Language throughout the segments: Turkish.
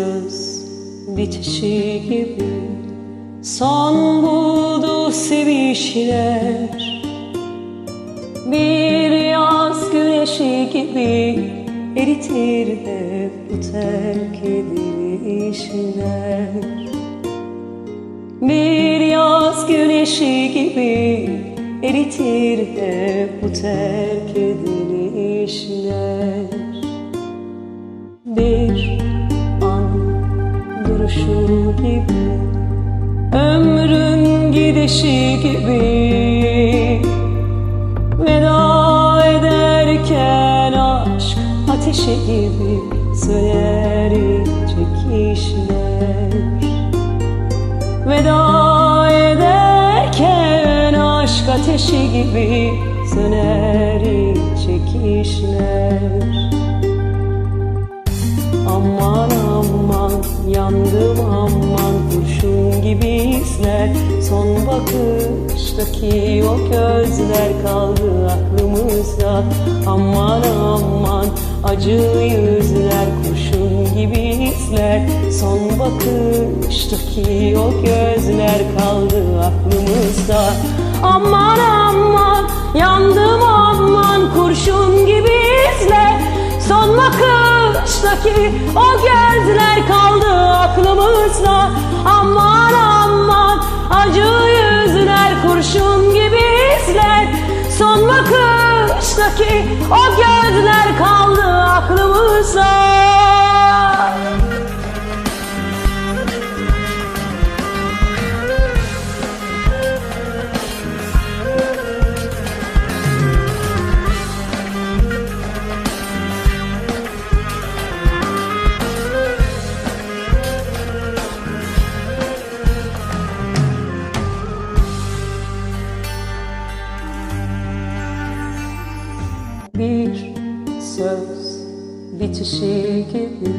söz bitişi gibi. Son buldu sevişler Bir yaz güneşi gibi Eritir hep bu terk edilişler. Bir yaz güneşi gibi Eritir hep bu terk edilişler Gidişi gibi. Veda ederken aşk ateşi gibi Söner çekişler Veda ederken aşk ateşi gibi Söner çekişler Aman aman yandım aman kurşun gibi izler Son bakıştaki o gözler kaldı aklımızda. Aman aman acı yüzler kurşun gibi izler. Son bakıştaki o gözler kaldı aklımızda. Aman aman yandım aman kurşun gibi izler. Son bakıştaki o gözler kaldı aklımızda. Aman acı yüzler kurşun gibi izler Son bakıştaki o gözler kaldı bir söz bitişi gibi.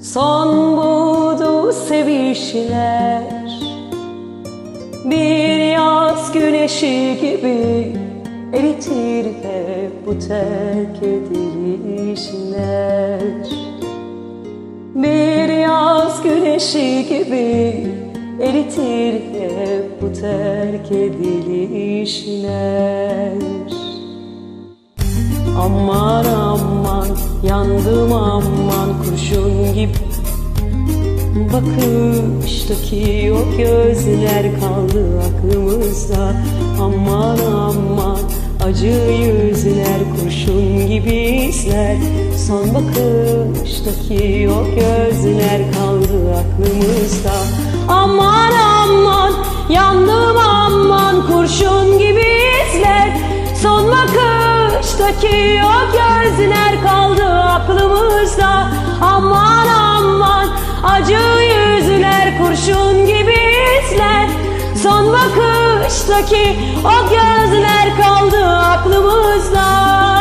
Son buldu sevişler Bir yaz güneşi gibi Eritir hep bu terk edilişler. Bir yaz güneşi gibi Eritir hep bu terk edilişler Aman aman yandım aman kurşun gibi. Bakıştaki o gözler kaldı aklımızda. Aman aman acı yüzler kurşun gibi izler. Son bakıştaki o gözler kaldı aklımızda. Aman aman yandım aman kurşun bakıştaki o gözler kaldı aklımızda. Aman aman acı yüzler kurşun gibi izler Son bakıştaki o gözler kaldı aklımızda